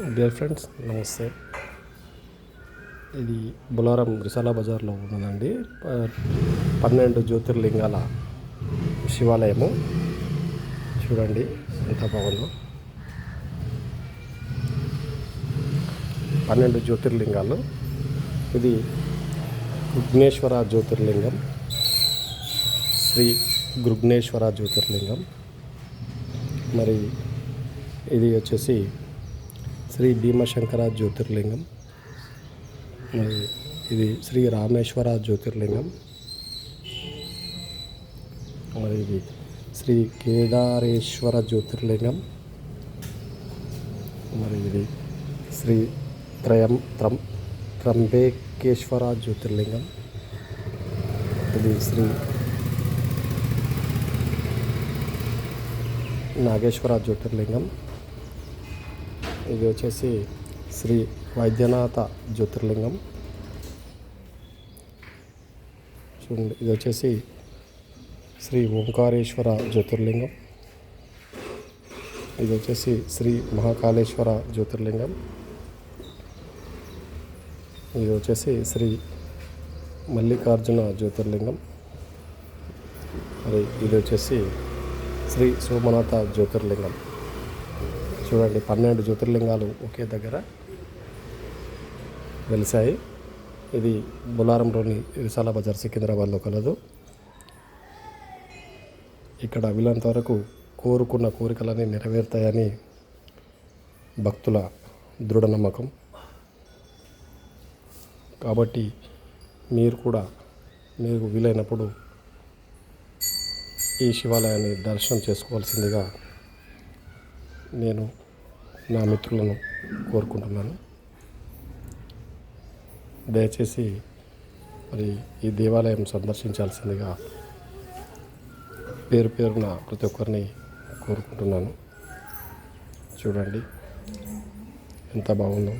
Dear friends నమస్తే. ఇది బులారం రిసాలా బజార్లో ఉన్నదండి. ప- పన్నెండు జ్యోతిర్లింగాల శివాలయము. చూడండి ఎంత బాగుందో. పన్నెండు జ్యోతిర్లింగాలు. ఇది విఘ్నేశ్వర జ్యోతిర్లింగం. శ్రీ గృగ్నేశ్వర జ్యోతిర్లింగం. మరి ఇది వచ్చేసి శ్రీ భీమశంకర జ్యోతిర్లింగం. మరి ఇది శ్రీ రామేశ్వర జ్యోతిర్లింగం. మరి ఇది శ్రీ కేదారేశ్వర జ్యోతిర్లింగం. మరి ఇది శ్రీ త్రయం త్రం త్రంబేకేశ్వర జ్యోతిర్లింగం. ఇది శ్రీ నాగేశ్వర జ్యోతిర్లింగం. ఇది వచ్చేసి శ్రీ వైద్యనాథ జ్యోతిర్లింగం. చూడండి ఇది వచ్చేసి శ్రీ ఓంకారేశ్వర జ్యోతిర్లింగం. ఇది వచ్చేసి శ్రీ మహాకాళేశ్వర జ్యోతిర్లింగం. ఇది వచ్చేసి శ్రీ మల్లికార్జున జ్యోతిర్లింగం. మరి ఇది వచ్చేసి శ్రీ సోమనాథ జ్యోతిర్లింగం. చూడండి పన్నెండు జ్యోతిర్లింగాలు ఒకే దగ్గర వెలిసాయి ఇది బులారంలోని విశాల బజార్ సికింద్రాబాద్లో కలదు. ఇక్కడ వీలంత వరకు కోరుకున్న కోరికలన్నీ నెరవేరుతాయని భక్తుల దృఢ నమ్మకం కాబట్టి మీరు కూడా మీకు వీలైనప్పుడు ఈ శివాలయాన్ని దర్శనం చేసుకోవాల్సిందిగా నేను నా మిత్రులను కోరుకుంటున్నాను. దయచేసి మరి ఈ దేవాలయం సందర్శించాల్సిందిగా పేరు పేరున ప్రతి ఒక్కరిని కోరుకుంటున్నాను. చూడండి ఎంత బాగుందో.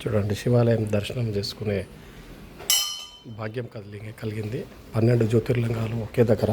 చూడండి శివాలయం దర్శనం చేసుకునే భాగ్యం కలిగి కలిగింది. పన్నెండు జ్యోతిర్లింగాలు ఒకే దగ్గర.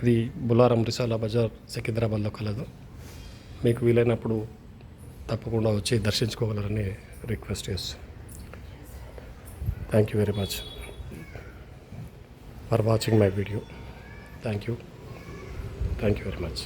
ఇది బులారం రిసాలా బజార్ సికింద్రాబాద్లో కలదు. మీకు వీలైనప్పుడు తప్పకుండా వచ్చి దర్శించుకోగలరని రిక్వెస్ట్ చేస్తాను thank you very much for watching my video thank you thank you very much